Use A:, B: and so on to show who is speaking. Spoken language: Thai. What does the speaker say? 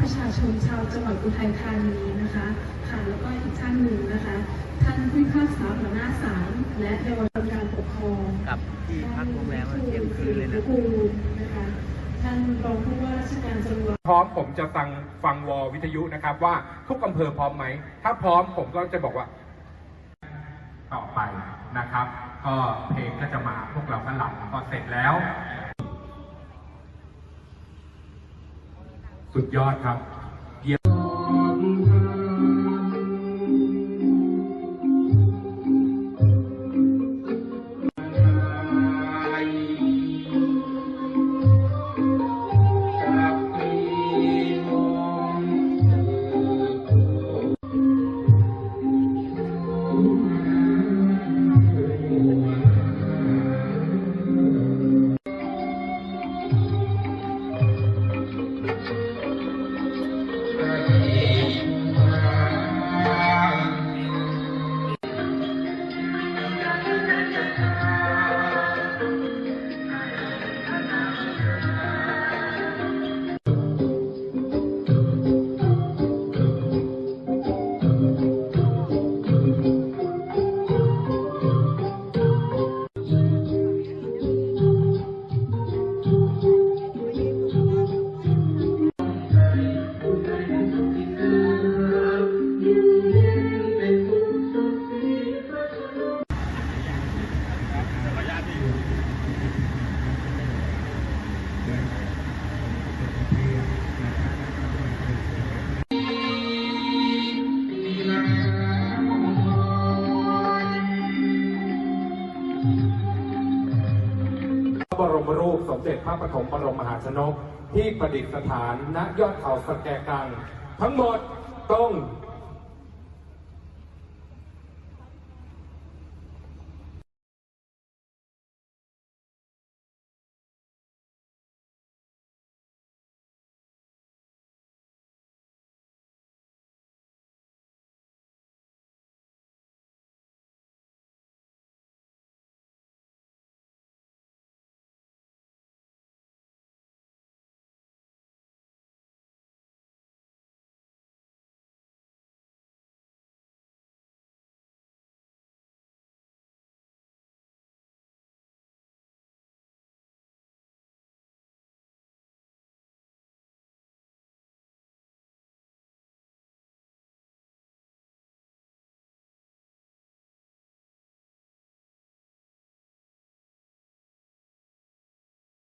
A: พี่น้องประชาชนชาวจังหวัดอุทัยธานีนะคะค่ะแล้วก็อีกท่านหนึ่งนะคะ ท่านผู้พิพากษาหัวหน้าศาลและเยาวชนการปกครอง
B: กับที่พักโรงแรมมันเที่ยงคืนเลยนะ
A: ท่าผู้นะคะท่านรองผู้ว่าราชการจังหวัด
C: พร้อมผมจะฟังฟังวอวิทยุนะครับ ว่าทุกอำเภอพร้อมไหม ถ้าพร้อมผมก็จะบอกว่า ต่อไปนะครับ ก็เพลงก็จะมาพวกเราก็หลับพอเสร็จแล้ว สุดยอดครับ บรมรูปสมเด็จพระปฐมบรมมหาชนก ที่ประดิษฐานณยอดเขาสแกกัง ทั้งหมดต้อง